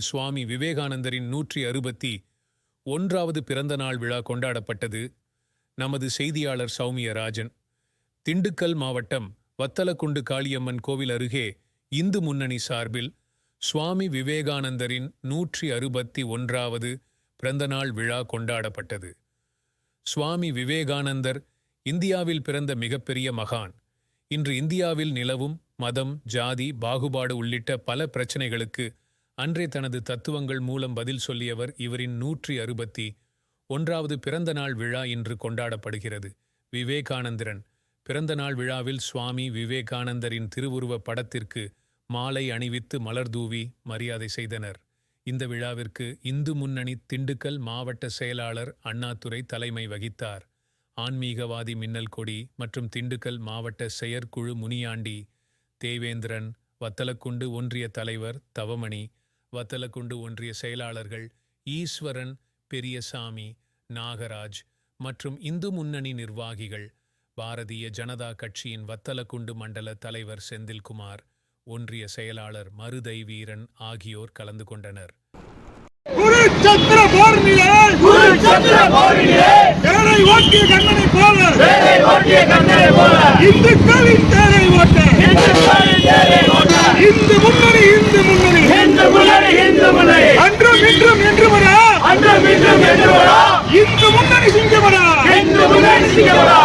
சுவாமி விவேகானந்தரின் நூற்றி அறுபத்தி ஒன்றாவது பிறந்த நாள் விழா கொண்டாடப்பட்டது. நமது செய்தியாளர் சௌமிய ராஜன். திண்டுக்கல் மாவட்டம் வத்தலக்குண்டு காளியம்மன் கோவில் அருகே இந்து முன்னணி சார்பில் சுவாமி விவேகானந்தரின் நூற்றி அறுபத்தி ஒன்றாவது பிறந்தநாள் விழா கொண்டாடப்பட்டது. சுவாமி விவேகானந்தர் இந்தியாவில் பிறந்த மிகப்பெரிய மகான். இன்று இந்தியாவில் நிலவும் மதம் ஜாதி பாகுபாடு உள்ளிட்ட பல பிரச்சனைகளுக்கு அன்றே தனது தத்துவங்கள் மூலம் பதில் சொல்லியவர் இவரின் நூற்றி அறுபத்தி ஒன்றாவது பிறந்த நாள் விழா இன்று கொண்டாடப்படுகிறது. விவேகானந்தரன். பிறந்த நாள் விழாவில் சுவாமி விவேகானந்தரின் திருவுருவ படத்திற்கு மாலை அணிவித்து மலர் தூவி மரியாதை செய்தனர். இந்த விழாவிற்கு இந்து முன்னணி திண்டுக்கல் மாவட்ட செயலாளர் அண்ணாதுரை தலைமை வகித்தார். ஆன்மீகவாதி மின்னல் கொடி மற்றும் திண்டுக்கல் மாவட்ட செயற்குழு முனியாண்டி தேவேந்திரன் வத்தலக்குண்டு ஒன்றிய தலைவர் தவமணி வத்தலக்குண்டு ஒன்றிய செயலாளர்கள் ஈஸ்வரன் பெரியசாமி நாகராஜ் மற்றும் இந்து முன்னணி நிர்வாகிகள் பாரதிய ஜனதா கட்சியின் வத்தலக்குண்டு மண்டல தலைவர் செந்தில்குமார் ஒன்றிய செயலாளர் மருதை வீரன் ஆகியோர் கலந்து கொண்டனர். போர்னிலே குருச்சந்திர போரிலே முன்னணி இந்து முன்னணி. அன்றும் இன்றும் என்று வரா அன்றும் இன்றும் என்று வரா இந்து முன்னணி சிங்கமடா. இந்து முன்னணி சிங்கமடா.